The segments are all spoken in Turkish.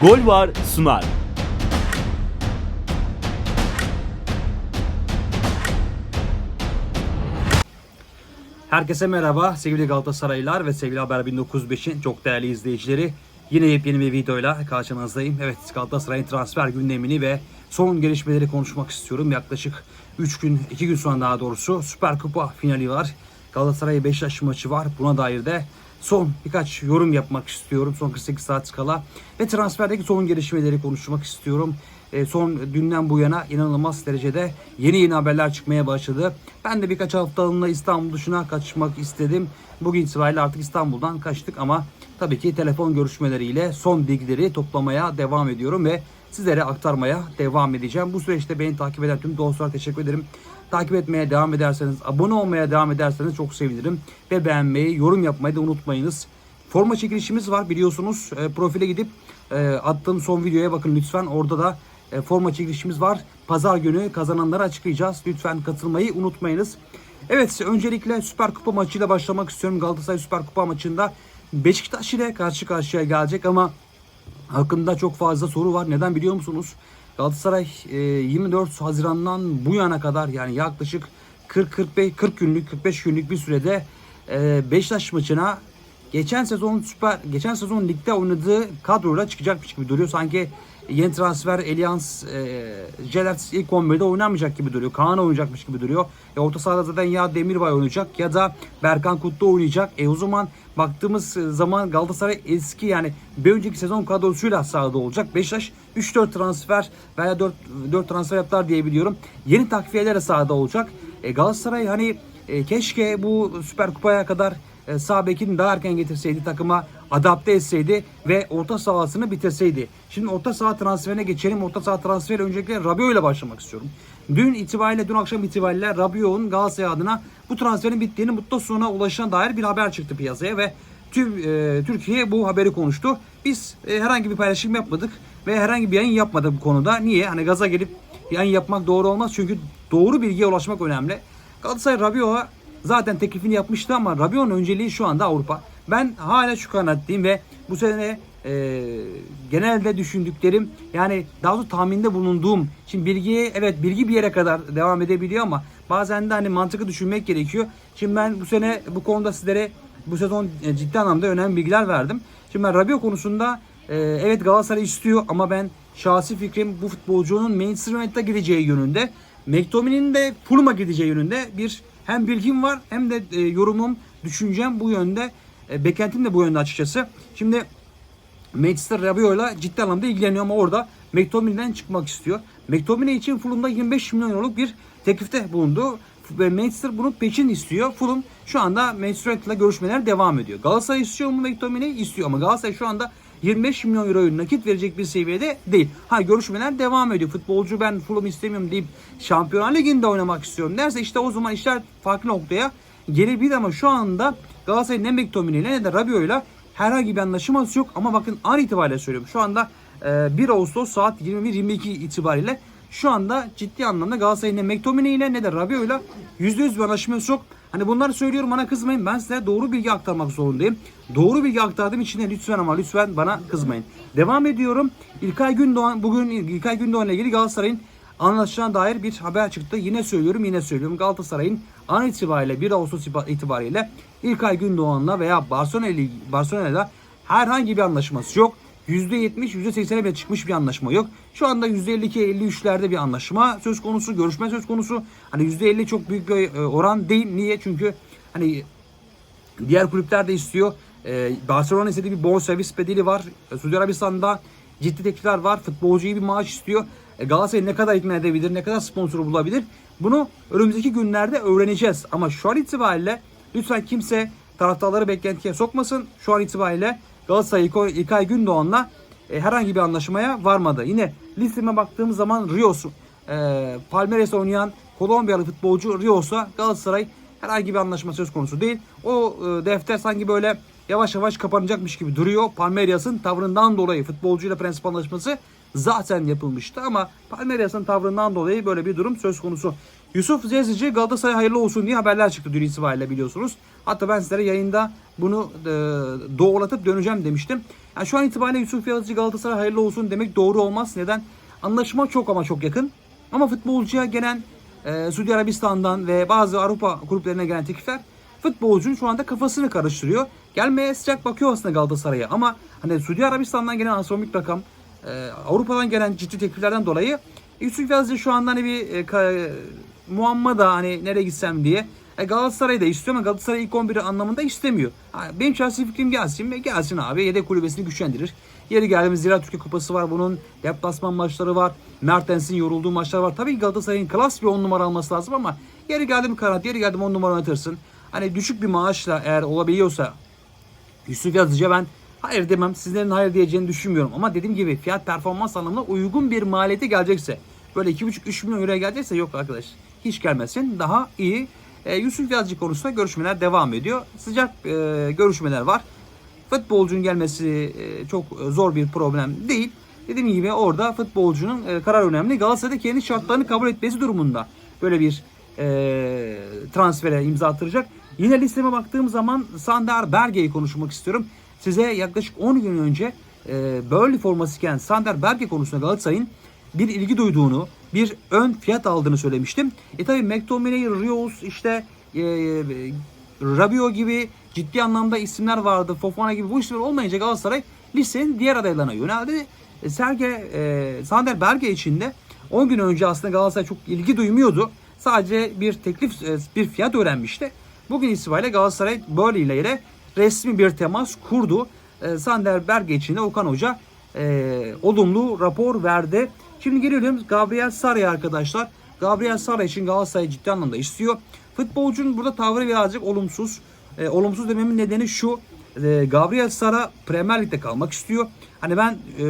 Gol var sunar. Herkese merhaba sevgili Galatasaraylılar ve sevgili Haber 1905'in çok değerli izleyicileri. Yine yepyeni bir videoyla karşınızdayım. Evet Galatasaray'ın transfer gündemini ve son gelişmeleri konuşmak istiyorum. Yaklaşık 3 gün, 2 gün sonra daha doğrusu Süper Kupa finali var. Galatasaray Beşiktaş maçı var. Buna dair de son birkaç yorum yapmak istiyorum. Son 48 saat kala ve transferdeki son gelişmeleri konuşmak istiyorum. E, son dünden bu yana inanılmaz derecede yeni yeni haberler çıkmaya başladı. Ben de birkaç haftalığına İstanbul dışına kaçmak istedim. Bugün itibariyle artık İstanbul'dan kaçtık ama tabii ki telefon görüşmeleriyle son bilgileri toplamaya devam ediyorum ve sizlere aktarmaya devam edeceğim. Bu süreçte beni takip eden tüm dostlara teşekkür ederim. Takip etmeye devam ederseniz, abone olmaya devam ederseniz çok sevinirim. Ve beğenmeyi, yorum yapmayı da unutmayınız. Forma çekilişimiz var biliyorsunuz. E, profile gidip e, attığım son videoya bakın lütfen. Orada da e, forma çekilişimiz var. Pazar günü kazananları açıklayacağız. Lütfen katılmayı unutmayınız. Evet öncelikle Süper Kupa maçıyla başlamak istiyorum. Galatasaray Süper Kupa maçında Beşiktaş ile karşı karşıya gelecek ama hakkında çok fazla soru var. Neden biliyor musunuz? Galatasaray e, 24 Haziran'dan bu yana kadar yani yaklaşık 40 45 40 günlük 45 günlük bir sürede e, Beşiktaş maçına geçen sezon süper geçen sezon ligde oynadığı kadroyla çıkacakmış gibi duruyor. Sanki yeni transfer Elians e, Jelert ilk 11'de oynamayacak gibi duruyor. Kaan oynayacakmış gibi duruyor. E, orta sahada zaten ya Demirbay oynayacak ya da Berkan Kutlu oynayacak. E o zaman baktığımız zaman Galatasaray eski yani bir önceki sezon kadrosuyla sahada olacak. Beşiktaş 3-4 transfer veya 4, 4 transfer yaptılar diyebiliyorum. Yeni takviyelerle sahada olacak. E, Galatasaray hani e, keşke bu Süper Kupa'ya kadar e, sağ bekini daha erken getirseydi takıma adapte etseydi ve orta sahasını bitirseydi. Şimdi orta saha transferine geçelim. Orta saha transferi öncelikle Rabiot ile başlamak istiyorum. Dün itibariyle, dün akşam itibariyle Rabiot'un Galatasaray adına bu transferin bittiğini, mutlu sonuna ulaşan dair bir haber çıktı piyasaya ve tüm e, Türkiye bu haberi konuştu. Biz e, herhangi bir paylaşım yapmadık ve herhangi bir yayın yapmadık bu konuda. Niye? Hani gaza gelip yayın yapmak doğru olmaz çünkü doğru bilgiye ulaşmak önemli. Galatasaray Rabiot'a zaten teklifini yapmıştı ama Rabiot'un önceliği şu anda Avrupa. Ben hala şu kanaatteyim ve bu sene e, genelde düşündüklerim yani daha doğrusu tahminde bulunduğum şimdi bilgiye evet bilgi bir yere kadar devam edebiliyor ama bazen de hani mantıklı düşünmek gerekiyor. Şimdi ben bu sene bu konuda sizlere bu sezon e, ciddi anlamda önemli bilgiler verdim. Şimdi ben Rabiot konusunda e, evet Galatasaray istiyor ama ben şahsi fikrim bu futbolcunun Manchester United'a gideceği yönünde. McTominay'in de Fulham'a gideceği yönünde bir hem bilgim var hem de e, yorumum, düşüncem bu yönde. E, beklentim de bu yönde açıkçası. Şimdi Manchester Rabiot'la ciddi anlamda ilgileniyor ama orada McTominay'den çıkmak istiyor. McTominay için Fulham'da 25 milyon euroluk bir teklifte bulundu. Ve Manchester bunu peşin istiyor. Fulham şu anda Manchester United'la görüşmeler devam ediyor. Galatasaray istiyor mu McTominay? İstiyor ama Galatasaray şu anda 25 milyon euroyu nakit verecek bir seviyede değil. Ha görüşmeler devam ediyor. Futbolcu ben Fulham istemiyorum deyip Şampiyonlar Ligi'nde oynamak istiyorum derse işte o zaman işler farklı noktaya gelebilir ama şu anda Galatasaray ne McTominay ile ne de Rabiot'la herhangi bir anlaşması yok. Ama bakın an itibariyle söylüyorum. Şu anda e, 1 Ağustos saat 21-22 itibariyle şu anda ciddi anlamda Galatasaray'ın ne McTominay ile ne de Rabiot'la %100 bir anlaşması yok. Hani bunları söylüyorum bana kızmayın. Ben size doğru bilgi aktarmak zorundayım. Doğru bilgi aktardığım için de lütfen ama lütfen bana kızmayın. Devam ediyorum. İlkay Gündoğan bugün İlkay Gündoğan ile ilgili Galatasaray'ın anlaşacağına dair bir haber çıktı. Yine söylüyorum yine söylüyorum. Galatasaray'ın an itibariyle 1 Ağustos itibariyle İlkay Gündoğan'la veya Barcelona Barcelona'yla herhangi bir anlaşması yok. %70, %80'e bile çıkmış bir anlaşma yok. Şu anda %52-53'lerde bir anlaşma söz konusu, görüşme söz konusu. Hani %50 çok büyük bir e, oran değil. Niye? Çünkü hani diğer kulüpler de istiyor. Ee, Barcelona istediği bir bonservis bedeli var. Ee, Suudi Arabistan'da ciddi teklifler var. Futbolcu iyi bir maaş istiyor. Ee, Galatasaray ne kadar ikna edebilir, ne kadar sponsoru bulabilir? Bunu önümüzdeki günlerde öğreneceğiz. Ama şu an itibariyle lütfen kimse taraftarları beklentiye sokmasın. Şu an itibariyle Galatasaray İlkay- Gündoğan'la e, herhangi bir anlaşmaya varmadı. Yine listeme baktığımız zaman Rios, e, Palmeiras oynayan Kolombiyalı futbolcu Rios'a Galatasaray herhangi bir anlaşma söz konusu değil. O e, defter sanki böyle yavaş yavaş kapanacakmış gibi duruyor. Palmeiras'ın tavrından dolayı futbolcuyla prensip anlaşması zaten yapılmıştı ama Palmeiras'ın tavrından dolayı böyle bir durum söz konusu. Yusuf Zezici Galatasaray hayırlı olsun diye haberler çıktı dün itibariyle biliyorsunuz. Hatta ben sizlere yayında bunu e, doğrulatıp döneceğim demiştim. Yani şu an itibariyle Yusuf Yazıcı Galatasaray hayırlı olsun demek doğru olmaz. Neden? Anlaşma çok ama çok yakın. Ama futbolcuya gelen e, Suudi Arabistan'dan ve bazı Avrupa kulüplerine gelen teklifler futbolcunun şu anda kafasını karıştırıyor. Gelmeye sıcak bakıyor aslında Galatasaray'a ama hani Suudi Arabistan'dan gelen astronomik rakam e, Avrupa'dan gelen ciddi tekliflerden dolayı Yusuf Yazıcı şu anda hani bir e, ka- muamma da hani nereye gitsem diye e, Galatasaray da istiyor ama Galatasaray ilk 11'i anlamında istemiyor. Benim şahsi fikrim gelsin ve gelsin abi yedek kulübesini güçlendirir. Yeri geldiğimiz Zira Türkiye Kupası var bunun. Deplasman maçları var. Mertens'in yorulduğu maçlar var. Tabii Galatasaray'ın klas bir 10 numara alması lazım ama yeri geldi mi kanat, yeri geldi mi 10 numara oynatırsın. Hani düşük bir maaşla eğer olabiliyorsa Yusuf Yazıcı'ya ben hayır demem. Sizlerin hayır diyeceğini düşünmüyorum. Ama dediğim gibi fiyat performans anlamında uygun bir maliyeti gelecekse böyle 2,5-3 milyon euroya gelecekse yok arkadaş. Hiç gelmesin. Daha iyi. E, Yusuf Yazıcı konusunda görüşmeler devam ediyor. Sıcak e, görüşmeler var. Futbolcunun gelmesi e, çok zor bir problem değil. Dediğim gibi orada futbolcunun e, karar önemli. Galatasaray'da kendi şartlarını kabul etmesi durumunda böyle bir e, transfere imza attıracak. Yine listeme baktığım zaman Sander Berge'yi konuşmak istiyorum. Size yaklaşık 10 gün önce e, Burnley forması Sander Berge konusunda Galatasaray'ın bir ilgi duyduğunu, bir ön fiyat aldığını söylemiştim. E tabi McTominay, Rios, işte e, Rabio gibi ciddi anlamda isimler vardı. Fofana gibi bu isimler olmayınca Galatasaray listenin diğer adaylarına yöneldi. E, Serge e, Sander Berge için de 10 gün önce aslında Galatasaray çok ilgi duymuyordu. Sadece bir teklif, e, bir fiyat öğrenmişti. Bugün itibariyle Galatasaray Burnley ile resmi bir temas kurdu. E, Sander Berge için de Okan Hoca e, olumlu rapor verdi. Şimdi geliyorum Gabriel Sara'ya arkadaşlar. Gabriel Sara için Galatasaray ciddi anlamda istiyor. Futbolcunun burada tavrı birazcık olumsuz. E, olumsuz dememin nedeni şu. E, Gabriel Sara Premier Lig'de kalmak istiyor. Hani ben e,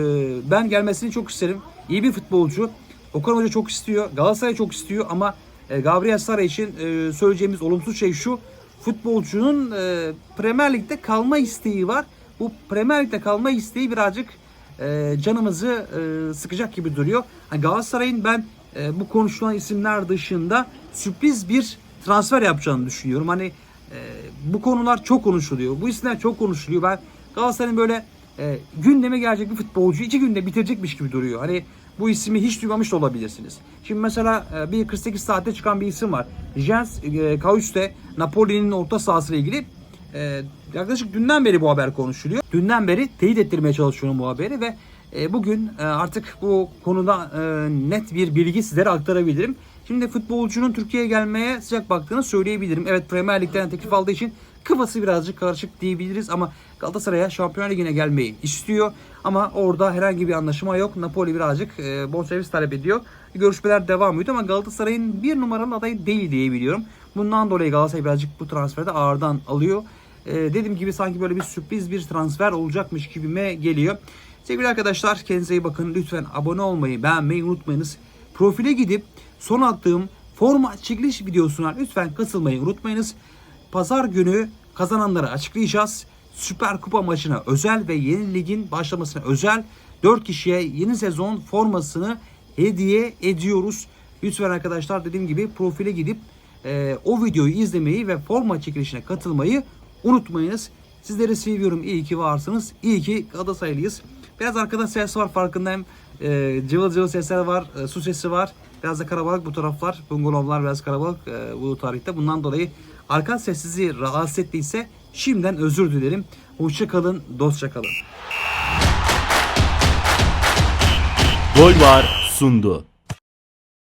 ben gelmesini çok isterim. İyi bir futbolcu. Okan Hoca çok istiyor. Galatasaray çok istiyor ama e, Gabriel Sara için e, söyleyeceğimiz olumsuz şey şu. Futbolcunun e, Premier Lig'de kalma isteği var. Bu Premier Lig'de kalma isteği birazcık e, canımızı e, sıkacak gibi duruyor. Hani Galatasaray'ın ben e, bu konuşulan isimler dışında sürpriz bir transfer yapacağını düşünüyorum. Hani e, bu konular çok konuşuluyor. Bu isimler çok konuşuluyor. Ben Galatasaray'ın böyle e, gündeme gelecek bir futbolcu iki günde bitirecekmiş gibi duruyor. Hani bu ismi hiç duymamış da olabilirsiniz. Şimdi mesela e, bir 48 saatte çıkan bir isim var. Jens e, Kauste, Napoli'nin orta sahasıyla ilgili e, yaklaşık dünden beri bu haber konuşuluyor. Dünden beri teyit ettirmeye çalışıyorum bu haberi ve bugün artık bu konuda net bir bilgi sizlere aktarabilirim. Şimdi futbolcunun Türkiye'ye gelmeye sıcak baktığını söyleyebilirim. Evet Premier Lig'den teklif aldığı için kafası birazcık karışık diyebiliriz ama Galatasaray'a Şampiyon Ligi'ne gelmeyi istiyor. Ama orada herhangi bir anlaşma yok. Napoli birazcık e, bonservis talep ediyor. Görüşmeler devam ediyor ama Galatasaray'ın bir numaralı adayı değil diyebiliyorum. Bundan dolayı Galatasaray birazcık bu transferde ağırdan alıyor. E, dediğim gibi sanki böyle bir sürpriz bir transfer olacakmış gibime geliyor. Sevgili arkadaşlar kendinize iyi bakın. Lütfen abone olmayı, beğenmeyi unutmayınız. Profile gidip son attığım forma çekiliş videosuna lütfen katılmayı unutmayınız. Pazar günü kazananları açıklayacağız. Süper Kupa maçına özel ve yeni ligin başlamasına özel 4 kişiye yeni sezon formasını hediye ediyoruz. Lütfen arkadaşlar dediğim gibi profile gidip e, o videoyu izlemeyi ve forma çekilişine katılmayı unutmayınız. Sizleri seviyorum. İyi ki varsınız. İyi ki Galatasaraylıyız. Biraz arkada ses var farkındayım. E, cıvıl cıvıl sesler var. E, su sesi var. Biraz da karabalık bu taraflar. Bungalovlar biraz karabalık e, bu tarihte. Bundan dolayı arka ses rahatsız ettiyse şimdiden özür dilerim. Hoşça kalın, dostça kalın. Gol var sundu.